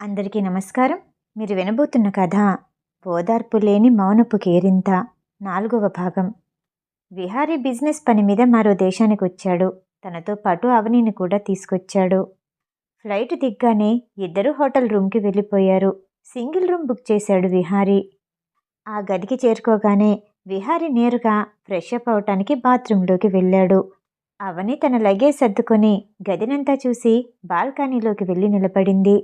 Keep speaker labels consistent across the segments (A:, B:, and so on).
A: అందరికీ నమస్కారం. మీరు వినబోతున్న కథ ఓదార్పు లేని మౌనపు కేరింత నాలుగవ భాగం. విహారీ బిజినెస్ పని మీద మరో దేశానికి వచ్చాడు. తనతో పాటు అవనిని కూడా తీసుకొచ్చాడు. ఫ్లైట్ దిగ్గానే ఇద్దరు హోటల్ రూమ్కి వెళ్ళిపోయారు. సింగిల్ రూమ్ బుక్ చేశాడు విహారీ. ఆ గదికి చేరుకోగానే విహారీ నేరుగా ఫ్రెష్ అప్ అవటానికి బాత్రూంలోకి వెళ్ళాడు. అవని తన లగేజ్ సర్దుకొని గదినంతా చూసి బాల్కనీలోకి వెళ్ళి నిలబడింది.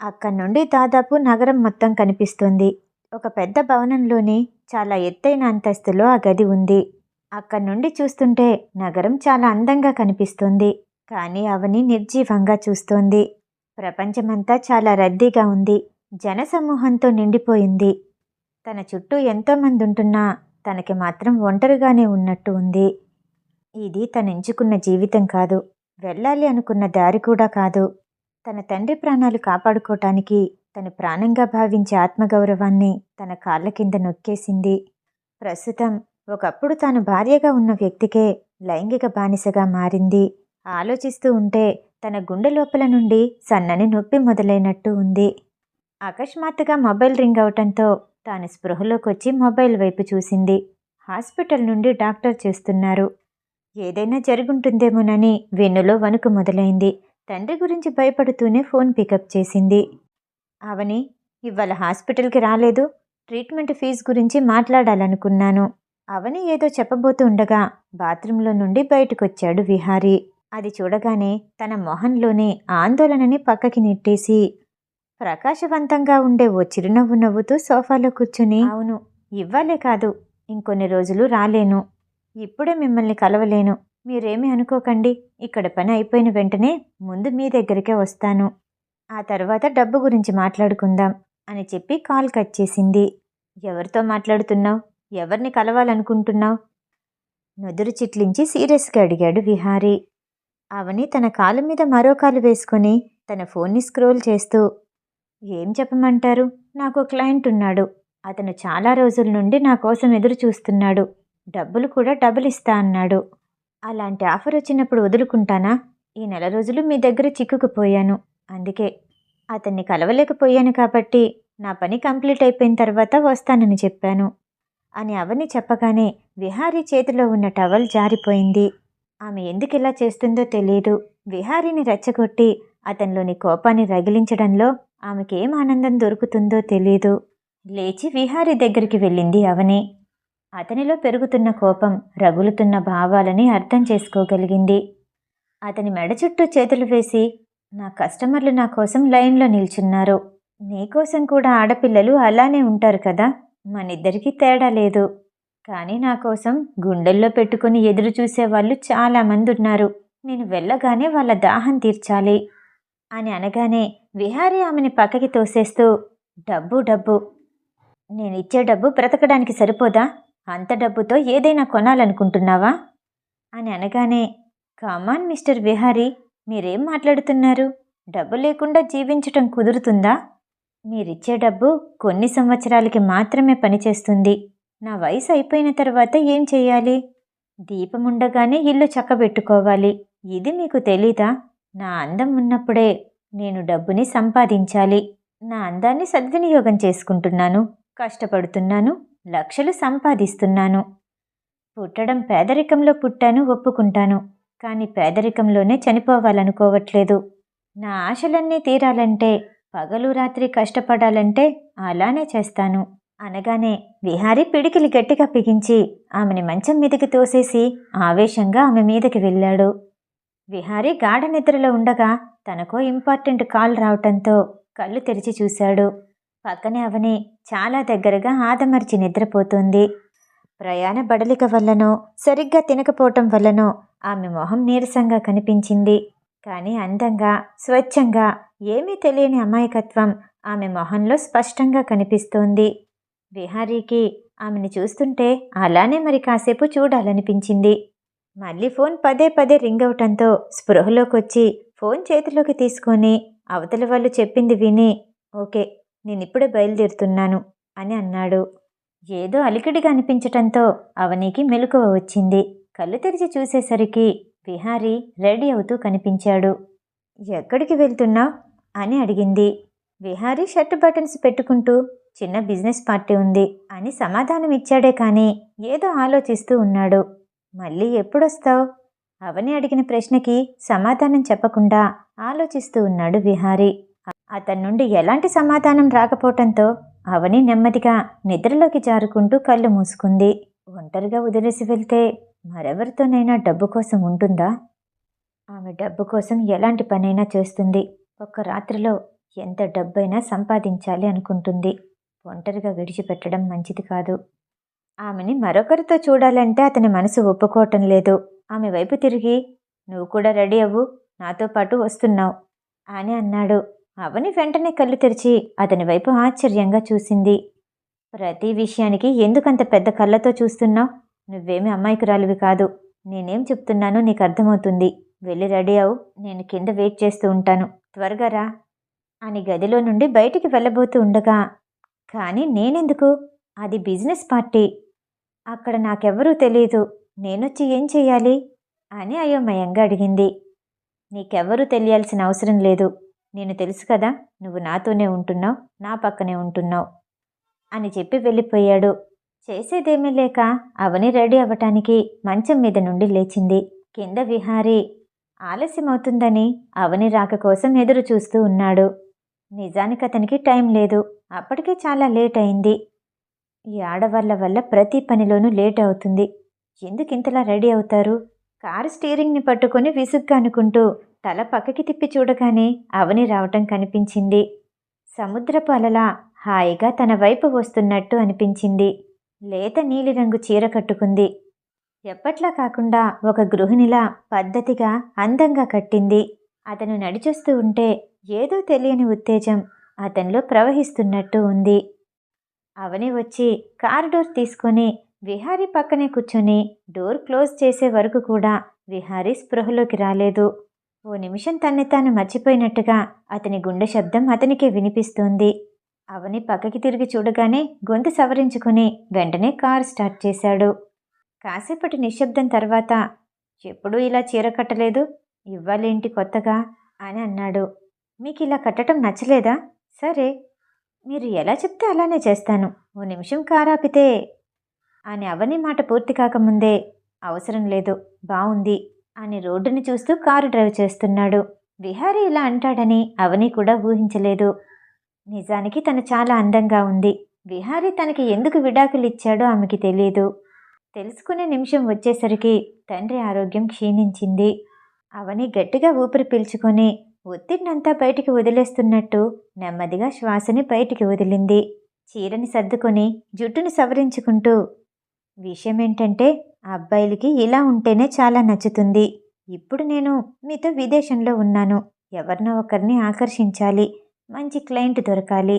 A: అక్కడి నుండి దాదాపు నగరం మొత్తం కనిపిస్తుంది. ఒక పెద్ద భవనంలోని చాలా ఎత్తైన అంతస్తులో ఆ గది ఉంది. అక్కడి నుండి చూస్తుంటే నగరం చాలా అందంగా కనిపిస్తుంది. కానీ అవని నిర్జీవంగా చూస్తోంది. ప్రపంచమంతా చాలా రద్దీగా ఉంది. జనసమూహంతో నిండిపోయింది. తన చుట్టూ ఎంతోమంది ఉంటున్నా తనకి మాత్రం ఒంటరిగానే ఉన్నట్టు ఉంది. ఇది తను ఎంచుకున్న జీవితం కాదు. వెళ్ళాలి అనుకున్న దారి కూడా కాదు. తన తండ్రి ప్రాణాలు కాపాడుకోవటానికి తను ప్రాణంగా భావించే ఆత్మగౌరవాన్ని తన కాళ్ళ కింద నొక్కేసింది. ప్రస్తుతం ఒకప్పుడు తాను భార్యగా ఉన్న వ్యక్తికే లైంగిక బానిసగా మారింది. ఆలోచిస్తూ ఉంటే తన గుండె లోపల నుండి సన్నని నొప్పి మొదలైనట్టు ఉంది. అకస్మాత్తుగా మొబైల్ రింగ్ అవటంతో తాను స్పృహలోకి వచ్చి మొబైల్ వైపు చూసింది. హాస్పిటల్ నుండి డాక్టర్ చేస్తున్నారు. ఏదైనా జరుగుంటుందేమోనని వెన్నులో వణుకు మొదలైంది. తండ్రి గురించి భయపడుతూనే ఫోన్ పికప్ చేసింది. అవని ఇవాళ హాస్పిటల్కి రాలేదు. ట్రీట్మెంట్ ఫీజు గురించి మాట్లాడాలనుకున్నాను. అవని ఏదో చెప్పబోతూ ఉండగా బాత్రూంలో నుండి బయటకొచ్చాడు విహారీ. అది చూడగానే తన మొహంలోనే ఆందోళనని పక్కకి నెట్టేసి ప్రకాశవంతంగా ఉండే ఓ చిరునవ్వు నవ్వుతూ సోఫాలో కూర్చుని అవును ఇవ్వాలే కాదు ఇంకొన్ని రోజులు రాలేను. ఇప్పుడే మిమ్మల్ని కలవలేను. మీరేమీ అనుకోకండి. ఇక్కడ పని అయిపోయిన వెంటనే ముందు మీ దగ్గరికే వస్తాను. ఆ తర్వాత డబ్బు గురించి మాట్లాడుకుందాం అని చెప్పి కాల్ కట్ చేసింది. ఎవరితో మాట్లాడుతున్నావు? ఎవరిని కలవాలనుకుంటున్నావు? నుదురు చిట్లించి సీరియస్గా అడిగాడు విహారీ. అవని తన కాలు మీద మరో కాలు వేసుకొని తన ఫోన్ని స్క్రోల్ చేస్తూ ఏం చెప్పమంటారు? నాకు క్లయింట్ ఉన్నాడు. అతను చాలా రోజుల నుండి నా కోసం ఎదురు చూస్తున్నాడు డబ్బులు కూడా డబుల్ ఇస్తా అన్నాడు. అలాంటి ఆఫర్ వచ్చినప్పుడు వదులుకుంటానా? ఈ నెల రోజులు మీ దగ్గర చిక్కుకుపోయాను. అందుకే అతన్ని కలవలేకపోయాను కాబట్టి నా పని కంప్లీట్ అయిపోయిన తర్వాత వస్తానని చెప్పాను. అని అవని చెప్పగానే విహారీ చేతిలో ఉన్న టవల్ జారిపోయింది. ఆమె ఎందుకు ఇలా చేస్తుందో తెలియదు విహారీని రెచ్చగొట్టి అతనిలోని కోపాన్ని రగిలించడంలో ఆమెకేం ఆనందం దొరుకుతుందో తెలియదు లేచి విహారీ దగ్గరికి వెళ్ళింది అవని. అతనిలో పెరుగుతున్న కోపం రగులుతున్న భావాలని అర్థం చేసుకోగలిగింది. అతని మెడ చుట్టూ చేతులు వేసి నా కస్టమర్లు నా కోసం లైన్లో నిల్చున్నారు. నీకోసం కూడా ఆడపిల్లలు అలానే ఉంటారు కదా? మనిద్దరికీ తేడా లేదు. కానీ నా కోసం గుండెల్లో పెట్టుకుని ఎదురు చూసే వాళ్ళు చాలామంది ఉన్నారు. నేను వెళ్ళగానే వాళ్ళ దాహం తీర్చాలి అని అనగానే విహారీ ఆమెని పక్కకి తోసేస్తూ డబ్బు డబ్బు. నేను ఇచ్చే డబ్బు బ్రతకడానికి సరిపోదా? అంత డబ్బుతో ఏదైనా కొనాలనుకుంటున్నావా? అని అనగానే కమాన్ మిస్టర్ విహారీ మీరేం మాట్లాడుతున్నారు? డబ్బు లేకుండా జీవించటం కుదురుతుందా? మీరిచ్చే డబ్బు కొన్ని సంవత్సరాలకి మాత్రమే పనిచేస్తుంది. నా వయసు అయిపోయిన తర్వాత ఏం చేయాలి? దీపం ఉండగానే ఇల్లు చక్కబెట్టుకోవాలి. ఇది మీకు తెలీదా? నా అందం ఉన్నప్పుడే నేను డబ్బుని సంపాదించాలి. నా అందాన్ని సద్వినియోగం చేసుకుంటున్నాను. కష్టపడుతున్నాను. లక్షలు సంపాదిస్తున్నాను. పుట్టడం పేదరికంలో పుట్టాను ఒప్పుకుంటాను. కానీ పేదరికంలోనే చనిపోవాలనుకోవట్లేదు. నా ఆశలన్నీ తీరాలంటే పగలు రాత్రి కష్టపడాలంటే అలానే చేస్తాను. అనగానే విహారీ పిడికిలి గట్టిగా పిగించి ఆమెని మంచం మీదకి తోసేసి ఆవేశంగా ఆమె మీదకి వెళ్ళాడు. విహారీ గాఢ నిద్రలో ఉండగా తనకో ఇంపార్టెంట్ కాల్ రావటంతో కళ్ళు తెరిచి చూశాడు. పక్కనే అవని చాలా దగ్గరగా ఆదమర్చి నిద్రపోతుంది. ప్రయాణ బడలిక వల్లనో సరిగ్గా తినకపోవటం వల్లనో ఆమె మొహం నీరసంగా కనిపించింది. కానీ అందంగా స్వచ్ఛంగా ఏమీ తెలియని అమాయకత్వం ఆమె మొహంలో స్పష్టంగా కనిపిస్తోంది. విహారీకి ఆమెను చూస్తుంటే అలానే మరి కాసేపు చూడాలనిపించింది. మళ్ళీ ఫోన్ పదే పదే రింగ్ అవటంతో స్పృహలోకి వచ్చి ఫోన్ చేతిలోకి తీసుకొని అవతల వాళ్ళు చెప్పింది విని ఓకే నేనిప్పుడే బయలుదేరుతున్నాను అని అన్నాడు. ఏదో అలికిడిగా అనిపించటంతో అవనికి మెలకువ వచ్చింది. కళ్ళు తెరిచి చూసేసరికి విహారీ రెడీ అవుతూ కనిపించాడు. ఎక్కడికి వెళ్తున్నావు? అని అడిగింది. విహారీ షర్ట్ బటన్స్ పెట్టుకుంటూ చిన్న బిజినెస్ పార్టీ ఉంది అని సమాధానం ఇచ్చాడే కానీ ఏదో ఆలోచిస్తూ ఉన్నాడు. మళ్ళీ ఎప్పుడొస్తావు? అవని అడిగిన ప్రశ్నకి సమాధానం చెప్పకుండా ఆలోచిస్తూ ఉన్నాడు విహారీ. అతని నుండి ఎలాంటి సమాధానం రాకపోవటంతో అవని నెమ్మదిగా నిద్రలోకి జారుకుంటూ కళ్ళు మూసుకుంది. ఒంటరిగా వదిలేసి వెళ్తే మరెవరితోనైనా డబ్బు కోసం ఉంటుందా? ఆమె డబ్బు కోసం ఎలాంటి పనైనా చేస్తుంది. ఒక్క రాత్రిలో ఎంత డబ్బైనా సంపాదించాలి అనుకుంటుంది. ఒంటరిగా విడిచిపెట్టడం మంచిది కాదు. ఆమెని మరొకరితో చూడాలంటే అతని మనసు ఒప్పుకోవటం లేదు. ఆమె వైపు తిరిగి నువ్వు కూడా రెడీ అవ్వు. నాతో పాటు వస్తున్నావు. అని అన్నాడు. అవని వెంటనే కళ్ళు తెరిచి అతని వైపు ఆశ్చర్యంగా చూసింది. ప్రతి విషయానికి ఎందుకంత పెద్ద కళ్ళతో చూస్తున్నావు? నువ్వేమి అమ్మాయికురాలివి కాదు. నేనేం చెప్తున్నానో నీకు అర్థమవుతుంది. వెళ్ళి రెడీ అవు. నేను కింద వెయిట్ చేస్తూ ఉంటాను. త్వరగా రా. అని గదిలో నుండి బయటికి వెళ్ళబోతూ ఉండగా కానీ నేనెందుకు? అది బిజినెస్ పార్టీ. అక్కడ నాకెవ్వరూ తెలియదు నేనొచ్చి ఏం చెయ్యాలి? అని అయోమయంగా అడిగింది. నీకెవ్వరూ తెలియాల్సిన అవసరం లేదు. నేను తెలుసు కదా నువ్వు నాతోనే ఉంటున్నావు నా పక్కనే ఉంటున్నావు అని చెప్పి వెళ్ళిపోయాడు. చేసేదేమీ లేక అవని రెడీ అవ్వటానికి మంచం మీద నుండి లేచింది. కింద విహారీ ఆలస్యమవుతుందని అవని రాక కోసం ఎదురు చూస్తూ ఉన్నాడు. నిజానికి అతనికి టైం లేదు. అప్పటికే చాలా లేట్ అయింది. ఈ ఆడవాళ్ళ వల్ల ప్రతి పనిలోనూ లేట్ అవుతుంది. ఎందుకు ఇంతలా రెడీ అవుతారు? కారు స్టీరింగ్ని పట్టుకొని విసుగ్గా అనుకుంటూ తల పక్కకి తిప్పి చూడగానే అవని రావటం కనిపించింది. సముద్రపు అలలా హాయిగా తన వైపు వస్తున్నట్టు అనిపించింది. లేత నీలిరంగు చీర కట్టుకుంది. ఎప్పట్లా కాకుండా ఒక గృహిణిలా పద్ధతిగా అందంగా కట్టింది. అతను నడిచొస్తూ ఉంటే ఏదో తెలియని ఉత్తేజం అతనిలో ప్రవహిస్తున్నట్టు ఉంది. అవని వచ్చి కార్ డోర్ తీసుకొని విహారీ పక్కనే కూర్చొని డోర్ క్లోజ్ చేసే వరకు కూడా విహారీ స్పృహలోకి రాలేదు. ఓ నిమిషం తన్ని తాను మర్చిపోయినట్టుగా అతని గుండె శబ్దం అతనికి వినిపిస్తోంది. అవని పక్కకి తిరిగి చూడగానే గొంతు సవరించుకుని వెంటనే కారు స్టార్ట్ చేశాడు. కాసేపటి నిశ్శబ్దం తర్వాత ఎప్పుడూ ఇలా చీర కట్టలేదు? ఇవ్వాలేంటి కొత్తగా? అని అన్నాడు. మీకు ఇలా కట్టడం నచ్చలేదా? సరే మీరు ఎలా చెప్తే అలానే చేస్తాను. ఓ నిమిషం కారాపితే అని అవని మాట పూర్తి కాకముందే అవసరం లేదు బాగుంది అని రోడ్డుని చూస్తూ కారు డ్రైవ్ చేస్తున్నాడు. విహారీ ఇలా అంటాడని అవని కూడా ఊహించలేదు. నిజానికి తను చాలా అందంగా ఉంది. విహారీ తనకి ఎందుకు విడాకులు ఇచ్చాడో ఆమెకి తెలియదు తెలుసుకునే నిమిషం వచ్చేసరికి తండ్రి ఆరోగ్యం క్షీణించింది. అవని గట్టిగా ఊపిరి పీల్చుకొని ఒత్తిడినంతా బయటికి వదిలేస్తున్నట్టు నెమ్మదిగా శ్వాసని బయటికి వదిలింది. చీరని సర్దుకొని జుట్టును సవరించుకుంటూ విషయం ఏంటంటే అబ్బాయిలకి ఇలా ఉంటేనే చాలా నచ్చుతుంది. ఇప్పుడు నేను మీతో విదేశంలో ఉన్నాను. ఎవరినో ఒకరిని ఆకర్షించాలి. మంచి క్లయింట్ దొరకాలి.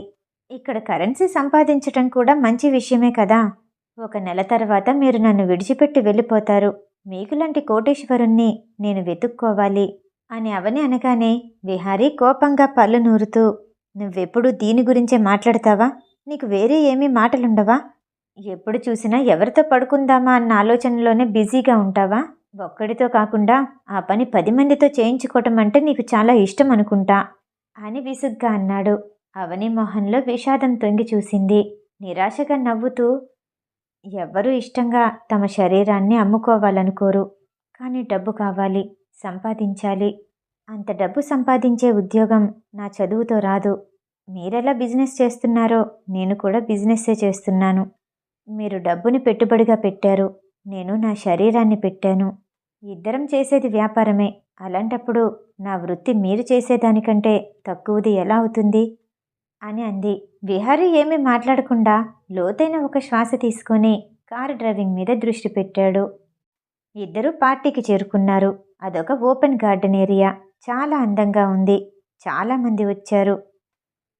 A: ఇక్కడ కరెన్సీ సంపాదించటం కూడా మంచి విషయమే కదా. ఒక నెల తర్వాత మీరు నన్ను విడిచిపెట్టి వెళ్ళిపోతారు. మీకులాంటి కోటేశ్వరుణ్ణి నేను వెతుక్కోవాలి అని అవని అనగానే విహారీ కోపంగా పళ్ళు నూరుతూ నువ్వెప్పుడు దీని గురించే మాట్లాడతావా? నీకు వేరే ఏమీ మాటలుండవా? ఎప్పుడు చూసినా ఎవరితో పడుకుందామా అన్న ఆలోచనలోనే బిజీగా ఉంటావా? ఒక్కడితో కాకుండా ఆ పని పది మందితో చేయించుకోవటం అంటే నీకు చాలా ఇష్టం అనుకుంటా అని విసుగ్గా అన్నాడు. అవని మొహంలో విషాదం తొంగి చూసింది. నిరాశగా నవ్వుతూ ఎవ్వరూ ఇష్టంగా తమ శరీరాన్ని అమ్ముకోవాలనుకోరు. కానీ డబ్బు కావాలి సంపాదించాలి. అంత డబ్బు సంపాదించే ఉద్యోగం నా చదువుతో రాదు. మీరెలా బిజినెస్ చేస్తున్నారో నేను కూడా బిజినెస్సే చేస్తున్నాను. మీరు డబ్బుని పెట్టుబడిగా పెట్టారు. నేను నా శరీరాన్ని పెట్టాను. ఇద్దరం చేసేది వ్యాపారమే. అలాంటప్పుడు నా వృత్తి మీరు చేసేదానికంటే తక్కువది ఎలా అవుతుంది? అని అంది. విహారీ ఏమీ మాట్లాడకుండా లోతైన ఒక శ్వాస తీసుకొని కారు డ్రైవింగ్ మీద దృష్టి పెట్టాడు. ఇద్దరూ పార్టీకి చేరుకున్నారు. అదొక ఓపెన్ గార్డెన్ ఏరియా. చాలా అందంగా ఉంది. చాలామంది వచ్చారు.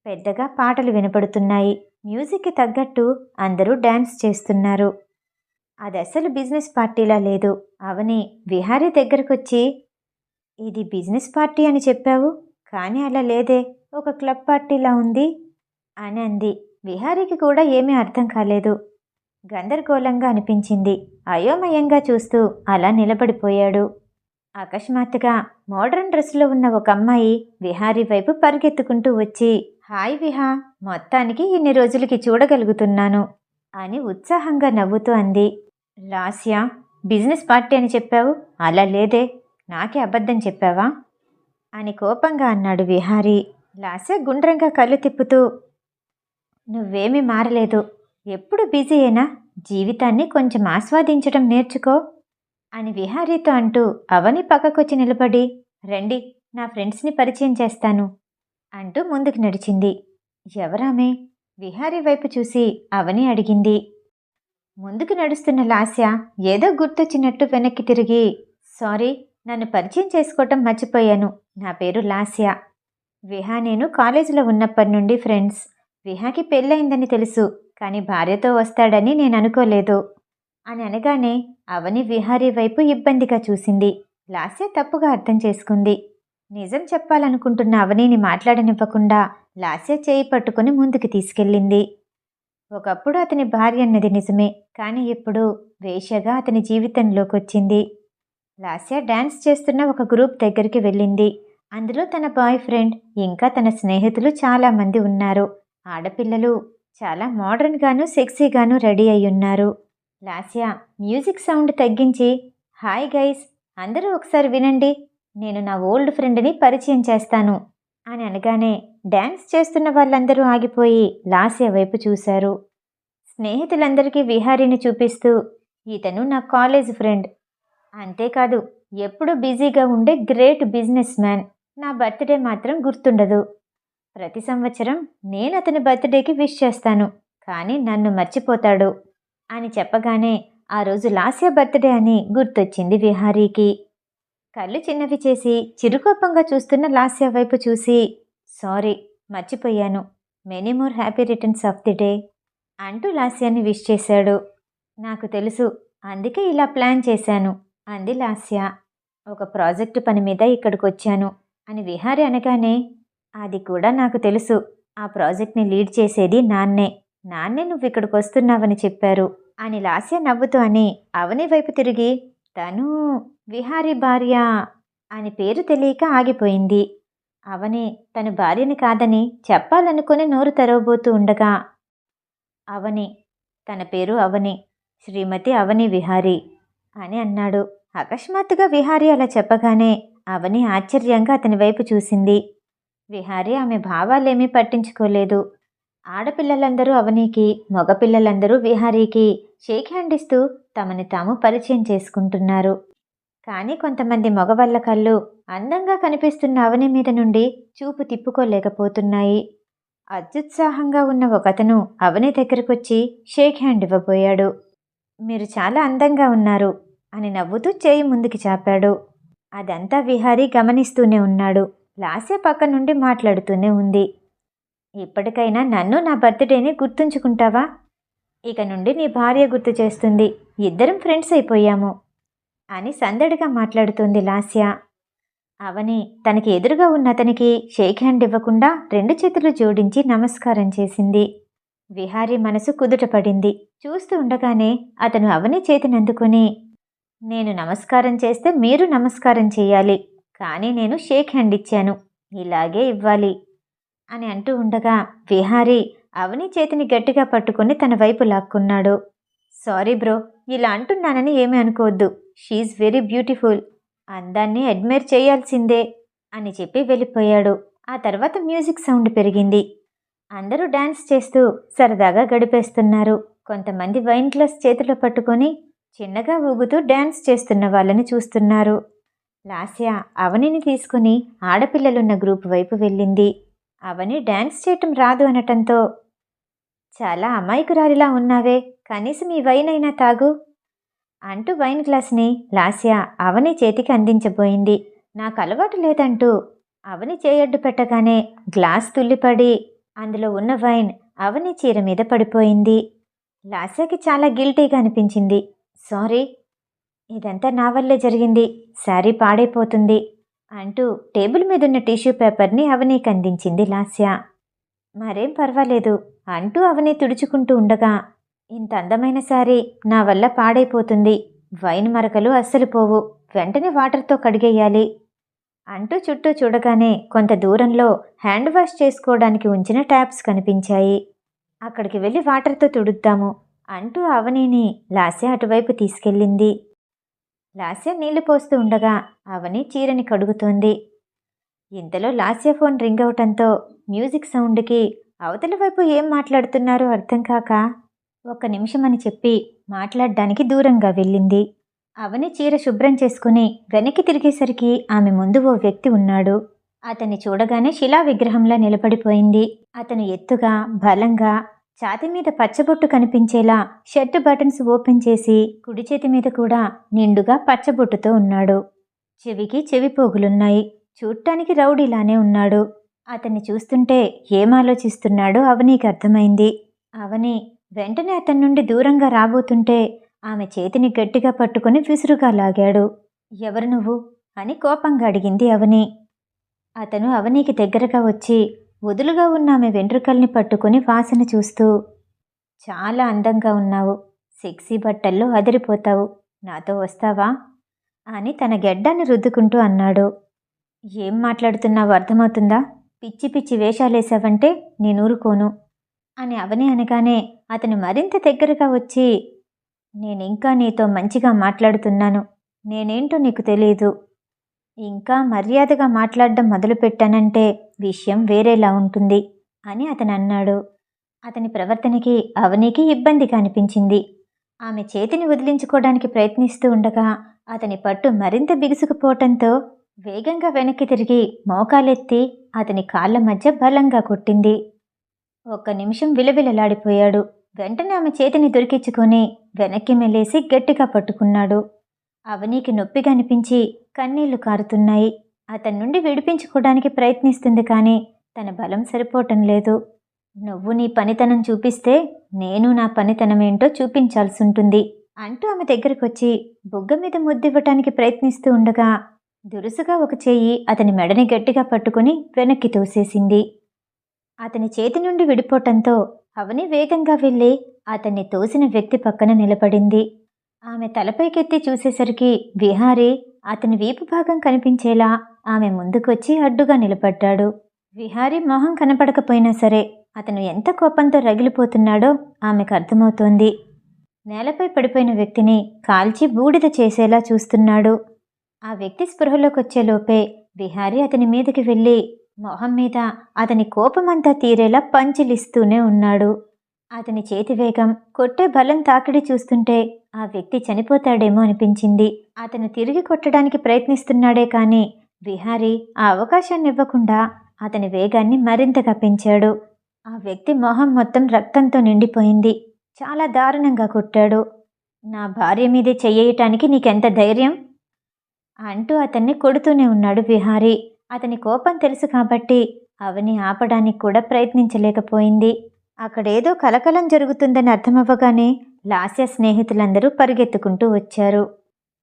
A: పెద్దగా పాటలు వినపడుతున్నాయి. మ్యూజిక్కి తగ్గట్టు అందరూ డ్యాన్స్ చేస్తున్నారు. అది అసలు బిజినెస్ పార్టీలా లేదు. అవని విహారీ దగ్గరకొచ్చి ఇది బిజినెస్ పార్టీ అని చెప్పావు? కానీ అలా లేదే. ఒక క్లబ్ పార్టీలా ఉంది? అని అంది. విహారీకి కూడా ఏమీ అర్థం కాలేదు. గందరగోళంగా అనిపించింది. అయోమయంగా చూస్తూ అలా నిలబడిపోయాడు. అకస్మాత్తుగా మోడర్న్ డ్రెస్లో ఉన్న ఒక అమ్మాయి విహారీ వైపు పరిగెత్తుకుంటూ వచ్చి హాయ్ విహా మొత్తానికి ఇన్ని రోజులకి చూడగలుగుతున్నాను అని ఉత్సాహంగా నవ్వుతూ అంది. లాస్యా బిజినెస్ పార్టీ అని చెప్పావు? అలా లేదే నాకే అబద్ధం చెప్పావా? అని కోపంగా అన్నాడు విహారీ. లాస్య గుండ్రంగా కళ్ళు తిప్పుతూ నువ్వేమీ మారలేదు. ఎప్పుడు బిజీయేనా జీవితాన్ని కొంచెం ఆస్వాదించడం నేర్చుకో అని విహారీతో అంటూ అవని పక్కకొచ్చి నిలబడి రండి నా ఫ్రెండ్స్ని పరిచయం చేస్తాను. అంటూ ముందుకు నడిచింది. ఎవరామే? విహారీ వైపు చూసి అవని అడిగింది. ముందుకు నడుస్తున్న లాస్య ఏదో గుర్తొచ్చినట్టు వెనక్కి తిరిగి సారీ నన్ను పరిచయం చేసుకోవటం మర్చిపోయాను. నా పేరు లాస్య. విహా నేను కాలేజీలో ఉన్నప్పటి నుండి ఫ్రెండ్స్. విహాకి పెళ్ళయిందని తెలుసు కానీ భార్యతో వస్తాడని నేను అనుకోలేదు. అని అనగానే అవని విహారీ వైపు ఇబ్బందిగా చూసింది. లాస్య తప్పుగా అర్థం చేసుకుంది. నిజం చెప్పాలనుకుంటున్న అవనీని మాట్లాడనివ్వకుండా లాస్య చేయి పట్టుకుని ముందుకు తీసుకెళ్ళింది. ఒకప్పుడు అతని భార్య అన్నది నిజమే కానీ ఇప్పుడు వేషగా అతని జీవితంలోకి వచ్చింది లాస్య డ్యాన్స్ చేస్తున్న ఒక గ్రూప్ దగ్గరికి వెళ్ళింది. అందులో తన బాయ్ ఫ్రెండ్ ఇంకా తన స్నేహితులు చాలామంది ఉన్నారు. ఆడపిల్లలు చాలా మోడర్న్గాను సెక్సీగాను రెడీ అయి ఉన్నారు లాస్య మ్యూజిక్ సౌండ్ తగ్గించి హాయ్ గైస్ అందరూ ఒకసారి వినండి నేను నా ఓల్డ్ ఫ్రెండ్ని పరిచయం చేస్తాను అని అనగానే డ్యాన్స్ చేస్తున్న వాళ్ళందరూ ఆగిపోయి లాస్య వైపు చూశారు. స్నేహితులందరికీ విహారీని చూపిస్తూ ఇతను నా కాలేజ్ ఫ్రెండ్. అంతేకాదు ఎప్పుడు బిజీగా ఉండే గ్రేట్ బిజినెస్ మ్యాన్. నా బర్త్డే మాత్రం గుర్తుండదు. ప్రతి సంవత్సరం నేను అతని బర్త్డేకి విష్ చేస్తాను కానీ నన్ను మర్చిపోతాడు అని చెప్పగానే ఆ రోజు లాస్య బర్త్డే అని గుర్తొచ్చింది విహారీకి. కళ్ళు చిన్నవి చేసి చిరుకోపంగా చూస్తున్న లాస్య వైపు చూసి సారీ మర్చిపోయాను. Many more happy returns of the day అంటూ లాస్యాన్ని విష్ చేశాడు. నాకు తెలుసు అందుకే ఇలా ప్లాన్ చేశాను అంది లాస్య. ఒక ప్రాజెక్టు పని మీద ఇక్కడికి వచ్చాను అని విహారి అనగానే అది కూడా నాకు తెలుసు. ఆ ప్రాజెక్ట్ని లీడ్ చేసేది నాన్నే. నాన్నే నువ్వు ఇక్కడికి వస్తున్నావని చెప్పారు అని లాస్య నవ్వుతూ అని అవని వైపు తిరిగి తను విహారి భార్య అని పేరు తెలియక ఆగిపోయింది. అవని తన భార్యని కాదని చెప్పాలనుకుని నోరు తెరవబోతూ ఉండగా అవని తన పేరు అవని శ్రీమతి అవని విహారి అని అన్నాడు. అకస్మాత్తుగా విహారి అలా చెప్పగానే అవని ఆశ్చర్యంగా అతని వైపు చూసింది. విహారి ఆమె భావాలేమీ పట్టించుకోలేదు. ఆడపిల్లలందరూ అవనీకి మగపిల్లలందరూ విహారీకి షేక్ హ్యాండ్ ఇస్తూ తమని తాము పరిచయం చేసుకుంటున్నారు. కానీ కొంతమంది మగవాళ్ళ కళ్ళు అందంగా కనిపిస్తున్న అవని మీద నుండి చూపు తిప్పుకోలేకపోతున్నాయి. అత్యుత్సాహంగా ఉన్న ఒకతను అవని దగ్గరకొచ్చి షేక్ హ్యాండ్ ఇవ్వబోయాడు. మీరు చాలా అందంగా ఉన్నారు అని నవ్వుతూ చేయి ముందుకి చాపాడు. అదంతా విహారీ గమనిస్తూనే ఉన్నాడు. లాస్య పక్క నుండి మాట్లాడుతూనే ఉంది. ఇప్పటికైనా నన్ను నా బర్త్డేని గుర్తుంచుకుంటావా? ఇక నుండి నీ భార్య గుర్తు చేస్తుంది. ఇద్దరం ఫ్రెండ్స్ అయిపోయాము. అని సందడిగా మాట్లాడుతుంది లాస్య. అవని తనకి ఎదురుగా ఉన్న అతనికి షేక్ హ్యాండ్ ఇవ్వకుండా రెండు చేతులు జోడించి నమస్కారం చేసింది. విహారీ మనసు కుదుటపడింది చూస్తూ ఉండగానే అతను అవని చేతిని అందుకుని నేను నమస్కారం చేస్తే మీరు నమస్కారం చేయాలి కానీ నేను షేక్ హ్యాండ్ ఇచ్చాను ఇలాగే ఇవ్వాలి అని అంటూ ఉండగా విహారీ అవని చేతిని గట్టిగా పట్టుకుని తన వైపు లాక్కున్నాడు. సారీ బ్రో ఇలా అంటున్నానని ఏమీ అనుకోవద్దు షీఈ్ వెరీ బ్యూటిఫుల్ అందాన్ని అడ్మైర్ చేయాల్సిందే అని చెప్పి వెళ్ళిపోయాడు. ఆ తర్వాత మ్యూజిక్ సౌండ్ పెరిగింది. అందరూ డ్యాన్స్ చేస్తూ సరదాగా గడిపేస్తున్నారు. కొంతమంది వైన్ గ్లాస్ చేతిలో పట్టుకొని చిన్నగా ఊగుతూ డ్యాన్స్ చేస్తున్న వాళ్ళని చూస్తున్నారు. లాస్య అవనిని తీసుకుని ఆడపిల్లలున్న గ్రూప్ వైపు వెళ్ళింది. అవని డ్యాన్స్ చేయటం రాదు అనటంతో చాలా అమాయకురాలిలా ఉన్నావే. కనీసం ఈ వైన్ అయినా తాగు. అంటూ వైన్ గ్లాస్ని లాస్య అవని చేతికి అందించబోయింది. నాకు అలవాటు లేదంటూ అవని చేయడ్డు పెట్టగానే గ్లాస్ తుల్లిపడి అందులో ఉన్న వైన్ అవని చీర మీద పడిపోయింది. లాస్యకి చాలా గిల్టీగా అనిపించింది. సారీ ఇదంతా నా వల్లే జరిగింది. శారీ పాడైపోతుంది అంటూ టేబుల్ మీద ఉన్న టిష్యూ పేపర్ని అవనీకి అందించింది లాస్య. మరేం పర్వాలేదు అంటూ అవని తుడుచుకుంటూ ఉండగా ఇంత అందమైన సారీ నా వల్ల పాడైపోతుంది. వైన్ మరకలు అస్సలు పోవు. వెంటనే వాటర్తో కడిగేయాలి. అంటూ చుట్టూ చూడగానే కొంత దూరంలో హ్యాండ్ వాష్ చేసుకోవడానికి ఉంచిన ట్యాప్స్ కనిపించాయి. అక్కడికి వెళ్ళి వాటర్తో తుడుద్దాము అంటూ అవనిని లాస్య అటువైపు తీసుకెళ్ళింది. లాస్య నీళ్ళు పోస్తూ ఉండగా అవని చీరని కడుగుతోంది. ఇంతలో లాస్య ఫోన్ రింగ్ అవటంతో మ్యూజిక్ సౌండ్కి అవతలి వైపు ఏం మాట్లాడుతున్నారో అర్థం కాక ఒక్క నిమిషం అని చెప్పి మాట్లాడడానికి దూరంగా వెళ్ళింది. అవని చీర శుభ్రం చేసుకుని వెనక్కి తిరిగేసరికి ఆమె ముందు ఓ వ్యక్తి ఉన్నాడు. అతన్ని చూడగానే శిలా విగ్రహంలా నిలబడిపోయింది. అతను ఎత్తుగా బలంగా ఛాతి మీద పచ్చబొట్టు కనిపించేలా షర్ట్ బటన్స్ ఓపెన్ చేసి కుడి చేతి మీద కూడా నిండుగా పచ్చబొట్టుతో ఉన్నాడు. చెవికి చెవి పోగులున్నాయి. చూడటానికి రౌడీలానే ఉన్నాడు. అతన్ని చూస్తుంటే ఏం ఆలోచిస్తున్నాడో అవనీకి అర్థమైంది. అవని వెంటనే అతని నుండి దూరంగా రాబోతుంటే ఆమె చేతిని గట్టిగా పట్టుకుని విసురుగా లాగాడు. ఎవరు నువ్వు? అని కోపంగా అడిగింది అవని. అతను అవనీకి దగ్గరగా వచ్చి వదులుగా ఉన్న ఆమె వెంట్రుకల్ని పట్టుకుని వాసన చూస్తూ చాలా అందంగా ఉన్నావు. సెక్సీ బట్టల్లో అదిరిపోతావు. నాతో వస్తావా? అని తన గెడ్డాన్ని రుద్దుకుంటూ అన్నాడు. ఏం మాట్లాడుతున్నావు? అర్థమవుతుందా? పిచ్చి పిచ్చి వేషాలేసావంటే నేను ఊరుకోను. అని అవని అనగానే అతను మరింత దగ్గరగా వచ్చి నేను ఇంకా నీతో మంచిగా మాట్లాడుతున్నాను. నేనేంటో నీకు తెలియదు ఇంకా మర్యాదగా మాట్లాడడం మొదలుపెట్టానంటే విషయం వేరేలా ఉంటుంది అని అతను అన్నాడు. అతని ప్రవర్తనకి అవనికి ఇబ్బందిగా అనిపించింది ఆమె చేతిని వదిలించుకోవడానికి ప్రయత్నిస్తూ ఉండగా అతని పట్టు మరింత బిగుసుకుపోవటంతో వేగంగా వెనక్కి తిరిగి మోకాలెత్తి అతని కాళ్ళ మధ్య బలంగా కొట్టింది. ఒక్క నిమిషం విలవిలలాడిపోయాడు. వెంటనే ఆమె చేతిని దొరికించుకొని వెనక్కి మెలేసి గట్టిగా పట్టుకున్నాడు. అవనీకి నొప్పిగా అనిపించి కన్నీళ్ళు కారుతున్నాయి. అతని నుండి విడిపించుకోవడానికి ప్రయత్నిస్తుంది కానీ తన బలం సరిపోవటం లేదు. నువ్వు నీ పనితనం చూపిస్తే నేను నా పనితనం ఏంటో చూపించాల్సి ఉంటుంది అంటూ ఆమె దగ్గరకొచ్చి బుగ్గ మీద ముద్దివ్వటానికి ప్రయత్నిస్తూ ఉండగా దురుసుగా ఒక చెయ్యి అతని మెడని గట్టిగా పట్టుకుని వెనక్కి తోసేసింది. అతని చేతి నుండి విడిపోవటంతో అవని వేగంగా వెళ్ళి అతన్ని తోసిన వ్యక్తి పక్కన నిలబడింది. ఆమె తలపైకెత్తి చూసేసరికి విహారీ అతని వీపు భాగం కనిపించేలా ఆమె ముందుకొచ్చి అడ్డుగా నిలబడ్డాడు. విహారీ మొహం కనపడకపోయినా సరే అతను ఎంత కోపంతో రగిలిపోతున్నాడో ఆమెకు అర్థమవుతోంది. నేలపై పడిపోయిన వ్యక్తిని కాల్చి బూడిద చేసేలా చూస్తున్నాడు. ఆ వ్యక్తి స్పృహలోకొచ్చేలోపే వచ్చేలోపే అతని మీదకి వెళ్ళి మొహం మీద అతని కోపమంతా తీరేలా పంచిలిస్తూనే ఉన్నాడు. అతని చేతి వేగం కొట్టే బలం తాకిడి చూస్తుంటే ఆ వ్యక్తి చనిపోతాడేమో అనిపించింది. అతను తిరిగి కొట్టడానికి ప్రయత్నిస్తున్నాడే కానీ విహారీ ఆ అవకాశాన్ని ఇవ్వకుండా అతని వేగాన్ని మరింతగా పెంచాడు. ఆ వ్యక్తి మొహం మొత్తం రక్తంతో నిండిపోయింది. చాలా దారుణంగా కొట్టాడు. నా భార్య మీదే చెయ్యటానికి నీకెంత ధైర్యం? అంటూ అతన్ని కొడుతూనే ఉన్నాడు విహారీ. అతని కోపం తెలుసు కాబట్టి అవని ఆపడానికి కూడా ప్రయత్నించలేకపోయింది. అక్కడేదో కలకలం జరుగుతుందని అర్థమవ్వగానే లాస్య స్నేహితులందరూ పరిగెత్తుకుంటూ వచ్చారు.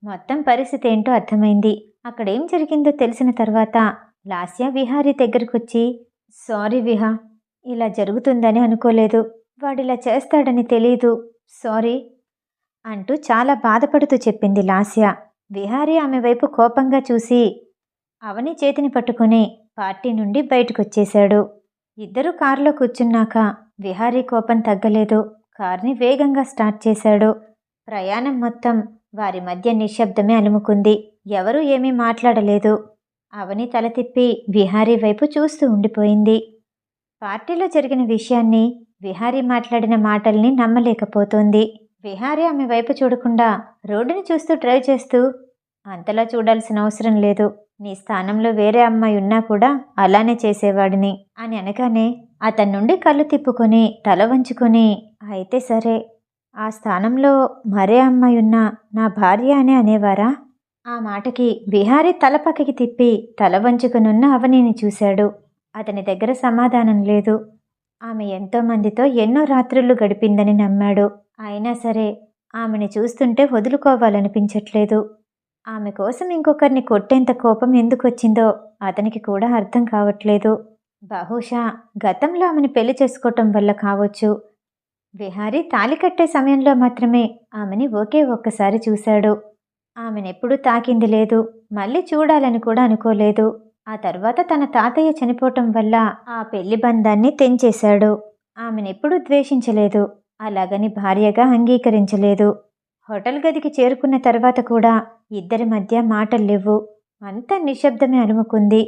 A: మొత్తం పరిస్థితి ఏంటో అర్థమైంది. అక్కడేం జరిగిందో తెలిసిన తర్వాత లాస్య విహారి దగ్గరకొచ్చి సారీ విహా ఇలా జరుగుతుందని అనుకోలేదు. వాడిలా చేస్తాడని తెలీదు. సారీ అంటూ చాలా బాధపడుతూ చెప్పింది లాస్య. విహారీ ఆమె వైపు కోపంగా చూసి అవని చేతిని పట్టుకుని పార్టీ నుండి బయటకొచ్చేశాడు. ఇద్దరు కారులో కూర్చున్నాక విహారీ కోపం తగ్గలేదు. కార్ని వేగంగా స్టార్ట్ చేశాడు. ప్రయాణం మొత్తం వారి మధ్య నిశ్శబ్దమే అలుముకుంది. ఎవరూ ఏమీ మాట్లాడలేదు. అవని తల తిప్పి విహారీ వైపు చూస్తూ ఉండిపోయింది. పార్టీలో జరిగిన విషయాన్ని విహారీ మాట్లాడిన మాటల్ని నమ్మలేకపోతోంది. విహారీ ఆమె వైపు చూడకుండా రోడ్డుని చూస్తూ డ్రైవ్ చేస్తూ అంతలా చూడాల్సిన అవసరం లేదు. నీ స్థానంలో వేరే అమ్మాయి ఉన్నా కూడా అలానే చేసేవాడిని అని అనగానే అతని నుండి కళ్ళు తిప్పుకొని తల వంచుకొని అయితే సరే ఆ స్థానంలో మరే అమ్మాయి ఉన్నా నా భార్య అనే అనేవారా? ఆ మాటకి బిహారీ తల పక్కకి తిప్పి తల వంచుకునున్న అవనిని చూశాడు. అతని దగ్గర సమాధానం లేదు. ఆమె ఎంతో మందితో ఎన్నో రాత్రులు గడిపిందని నమ్మాడు. అయినా సరే ఆమెని చూస్తుంటే వదులుకోవాలనిపించట్లేదు. ఆమె కోసం ఇంకొకరిని కొట్టేంత కోపం ఎందుకు వచ్చిందో అతనికి కూడా అర్థం కావట్లేదు. బహుశా గతంలో ఆమెను పెళ్ళి చేసుకోవటం వల్ల కావచ్చు. విహారీ తాలి కట్టే సమయంలో మాత్రమే ఆమెని ఒకే ఒక్కసారి చూశాడు. ఆమెనెప్పుడూ తాకింది లేదు. మళ్ళీ చూడాలని కూడా అనుకోలేదు. ఆ తర్వాత తన తాతయ్య చనిపోవటం వల్ల ఆ పెళ్ళి బంధాన్ని తెంచేశాడు. ఆమెనెప్పుడూ ద్వేషించలేదు. అలాగని భార్యగా అంగీకరించలేదు. హోటల్ గదికి చేరుకున్న తర్వాత కూడా ఇద్దరి మధ్య మాటలు లేవు. అంతా నిశ్శబ్దమే అనుముకుంది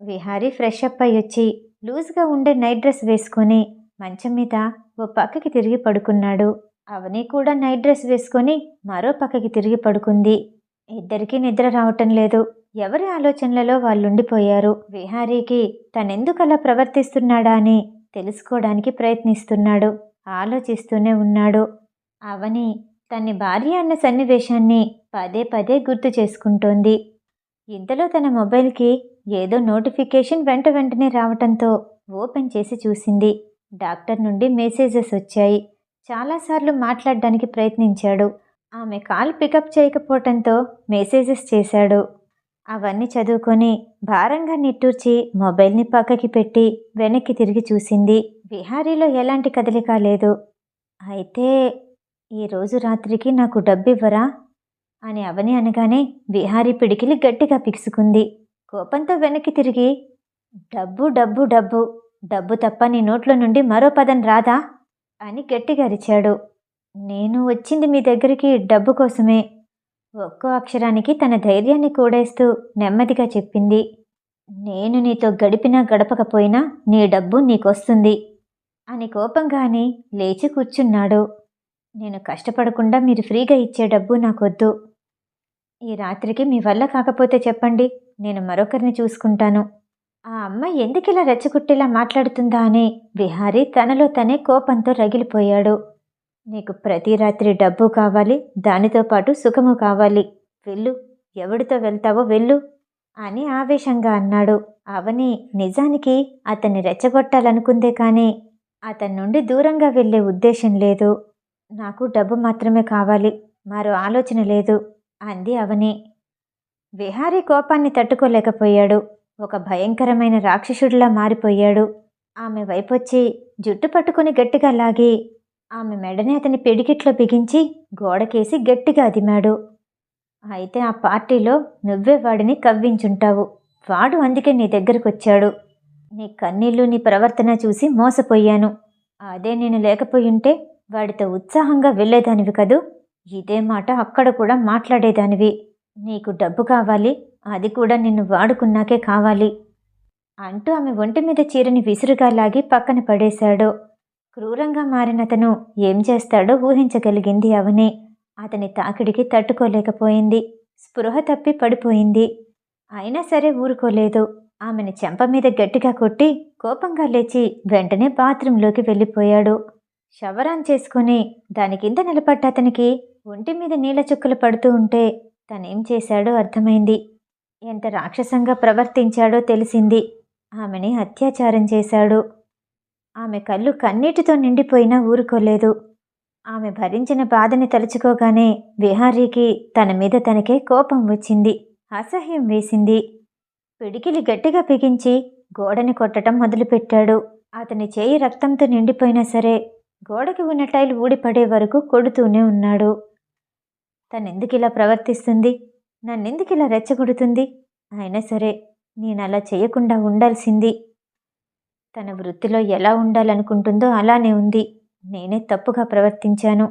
A: విహారీ ఫ్రెష్ అప్ అయి వచ్చి లూజ్గా ఉండే నైట్ డ్రెస్ వేసుకొని మంచం మీద ఓ పక్కకి తిరిగి పడుకున్నాడు. అవని కూడా నైట్ డ్రెస్ వేసుకొని మరో పక్కకి తిరిగి పడుకుంది. ఇద్దరికీ నిద్ర రావటం లేదు. ఎవరి ఆలోచనలలో వాళ్ళుండిపోయారు? విహారీకి తనెందుకు అలా ప్రవర్తిస్తున్నాడా అని తెలుసుకోవడానికి ప్రయత్నిస్తున్నాడు. ఆలోచిస్తూనే ఉన్నాడు. అవని తన్ని భార్య అన్న సన్నివేశాన్ని పదే పదే గుర్తు చేసుకుంటోంది. ఇంతలో తన మొబైల్కి ఏదో నోటిఫికేషన్ వెంట వెంటనే రావటంతో ఓపెన్ చేసి చూసింది. డాక్టర్ నుండి మెసేజెస్ వచ్చాయి. చాలాసార్లు మాట్లాడడానికి ప్రయత్నించాడు. ఆమె కాల్ పికప్ చేయకపోవటంతో మెసేజెస్ చేశాడు. అవన్నీ చదువుకొని భారంగా నిట్టూర్చి మొబైల్ని పక్కకి పెట్టి వెనక్కి తిరిగి చూసింది. విహారీలో ఎలాంటి కదలిక లేదు. అయితే ఈరోజు రాత్రికి నాకు డబ్బివ్వరా? అని అవని అనగానే విహారీ పిడికిలి గట్టిగా పిక్సుకుంది. కోపంతో వెనక్కి తిరిగి డబ్బు డబ్బు డబ్బు. డబ్బు తప్ప నీ నోట్లో నుండి మరో పదం రాదా? అని గట్టిగా అరిచాడు. నేను వచ్చింది మీ దగ్గరికి డబ్బు కోసమే. ఒక్కో అక్షరానికి తన ధైర్యాన్ని కూడేస్తూ నెమ్మదిగా చెప్పింది. నేను నీతో గడిపినా గడపకపోయినా నీ డబ్బు నీకొస్తుంది అని కోపంగాని లేచి కూర్చున్నాడు. నేను కష్టపడకుండా మీరు ఫ్రీగా ఇచ్చే డబ్బు నాకొద్దు. ఈ రాత్రికి మీ వల్ల కాకపోతే చెప్పండి నేను మరొకరిని చూసుకుంటాను. ఆ అమ్మాయి ఎందుకిలా రెచ్చగొట్టేలా మాట్లాడుతుందా అని బిహారీ తనలో తనే కోపంతో రగిలిపోయాడు. నీకు ప్రతి రాత్రి డబ్బు కావాలి దానితో పాటు సుఖము కావాలి. వెళ్ళు ఎవడితో వెళ్తావో వెళ్ళు అని ఆవేశంగా అన్నాడు. అవని నిజానికి అతన్ని రెచ్చగొట్టాలనుకుందే కానీ అతని నుండి దూరంగా వెళ్ళే ఉద్దేశం లేదు. నాకు డబ్బు మాత్రమే కావాలి మరో ఆలోచన లేదు అంది అవని. విహారీ కోపాన్ని తట్టుకోలేకపోయాడు. ఒక భయంకరమైన రాక్షసుడిలా మారిపోయాడు. ఆమె వైపొచ్చి జుట్టు పట్టుకుని గట్టిగా లాగి ఆమె మెడని అతని పిడికిట్లో బిగించి గోడకేసి గట్టిగా అదిమాడు. అయితే ఆ పార్టీలో నువ్వే వాడిని కవ్వించుంటావు. వాడు అందుకే నీ దగ్గరకొచ్చాడు. నీ కన్నీళ్ళు నీ ప్రవర్తన చూసి మోసపోయాను. అదే నేను లేకపోయింటే వాడితో ఉత్సాహంగా వెళ్ళేదానివి కదూ? ఇదే మాట అక్కడ కూడా మాట్లాడేదానివి. నీకు డబ్బు కావాలి అది కూడా నిన్ను వాడుకున్నాకే కావాలి అంటూ ఆమె ఒంటి మీద చీరని విసురుగా లాగి పక్కన పడేశాడు. క్రూరంగా మారినతను ఏం చేస్తాడో ఊహించగలిగింది అవని. అతని తాకిడికి తట్టుకోలేకపోయింది. స్పృహ తప్పి పడిపోయింది. అయినా సరే ఊరుకోలేదు. ఆమెని చెంప మీద గట్టిగా కొట్టి కోపంగా లేచి వెంటనే బాత్రూంలోకి వెళ్ళిపోయాడు. షవరాన్ చేసుకుని దాని కింద నిలబడ్డ అతనికి ఒంటి మీద నీళ్ళ చుక్కలు పడుతూ ఉంటే తనేం చేశాడో అర్థమైంది. ఎంత రాక్షసంగా ప్రవర్తించాడో తెలిసింది. ఆమెని అత్యాచారం చేశాడు. ఆమె కళ్ళు కన్నీటితో నిండిపోయినా ఊరుకోలేదు. ఆమె భరించిన బాధని తలుచుకోగానే విహారీకి తన మీద తనకే కోపం వచ్చింది. అసహ్యం వేసింది. పిడికిలి గట్టిగా బిగించి గోడని కొట్టడం మొదలుపెట్టాడు. అతని చేయి రక్తంతో నిండిపోయినా సరే గోడకి ఉన్న టైల్ ఊడిపడే వరకు కొడుతూనే ఉన్నాడు. తనెందుకు ఇలా ప్రవర్తిస్తుంది? నన్నెందుకు ఇలా రెచ్చగొడుతుంది? అయినా సరే నేను అలా చేయకుండా ఉండాల్సింది. తన వృత్తిలో ఎలా ఉండాలనుకుంటుందో అలానే ఉంది. నేనే తప్పుగా ప్రవర్తించాను.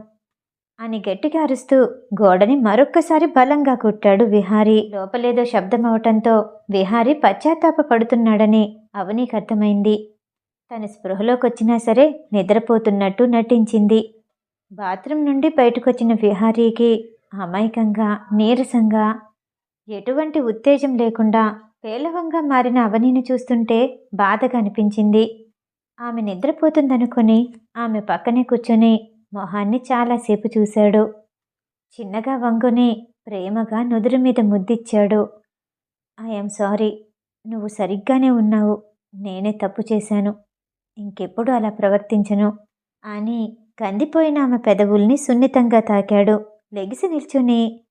A: అని గట్టిగా అరుస్తూ గోడని మరొక్కసారి బలంగా కొట్టాడు విహారీ. లోపలేదో శబ్దం అవటంతో విహారీ పశ్చాత్తాప పడుతున్నాడని అవనీకి అర్థమైంది. తన స్పృహలోకి వచ్చినా సరే నిద్రపోతున్నట్టు నటించింది. బాత్రూం నుండి బయటకొచ్చిన విహారీకి అమాయకంగా నీరసంగా ఎటువంటి ఉత్తేజం లేకుండా పేలవంగా మారిన అవనిని చూస్తుంటే బాధగా అనిపించింది. ఆమె నిద్రపోతుందనుకుని ఆమె పక్కనే కూర్చొని మొహాన్ని చాలాసేపు చూశాడు. చిన్నగా వంగుని ప్రేమగా నుదురు మీద ముద్దిచ్చాడు. I'm sorry. నువ్వు సరిగ్గానే ఉన్నావు. నేనే తప్పు చేశాను. ఇంకెప్పుడు అలా ప్రవర్తించను? అని కందిపోయిన ఆమె పెదవుల్ని సున్నితంగా తాకాడు. లెగిసి నిల్చుని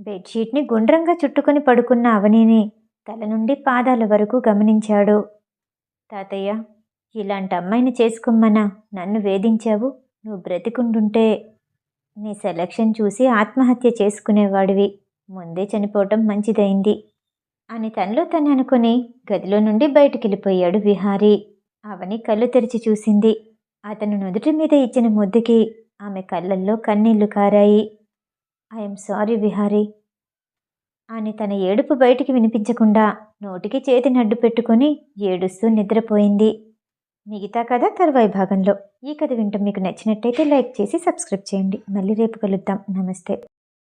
A: బెడ్షీట్ని గుండ్రంగా చుట్టుకొని పడుకున్న అవనిని తల నుండి పాదాల వరకు గమనించాడు. తాతయ్య ఇలాంటి అమ్మాయిని చేసుకోమ్మనా నన్ను వేధించావు? నువ్వు బ్రతికుండుంటే నీ సెలక్షన్ చూసి ఆత్మహత్య చేసుకునేవాడివి. ముందే చనిపోవటం మంచిదైంది. అని తనలో తను అనుకుని గదిలో నుండి బయటికి వెళ్ళిపోయాడు విహారీ. అవని కళ్ళు తెరిచి చూసింది. అతను నుదుటి మీద ఇచ్చిన ముద్దుకి ఆమె కళ్ళల్లో కన్నీళ్ళు కారాయి. ఐఎమ్ సారీ విహారీ అని తన ఏడుపు బయటికి వినిపించకుండా నోటికి చేతిని అడ్డు పెట్టుకొని ఏడుస్తూ నిద్రపోయింది. మిగతా కథ తర్వాయి భాగంలో. ఈ కథ వింటూ మీకు నచ్చినట్టయితే లైక్ చేసి సబ్స్క్రైబ్ చేయండి. మళ్ళీ రేపు కలుద్దాం. నమస్తే.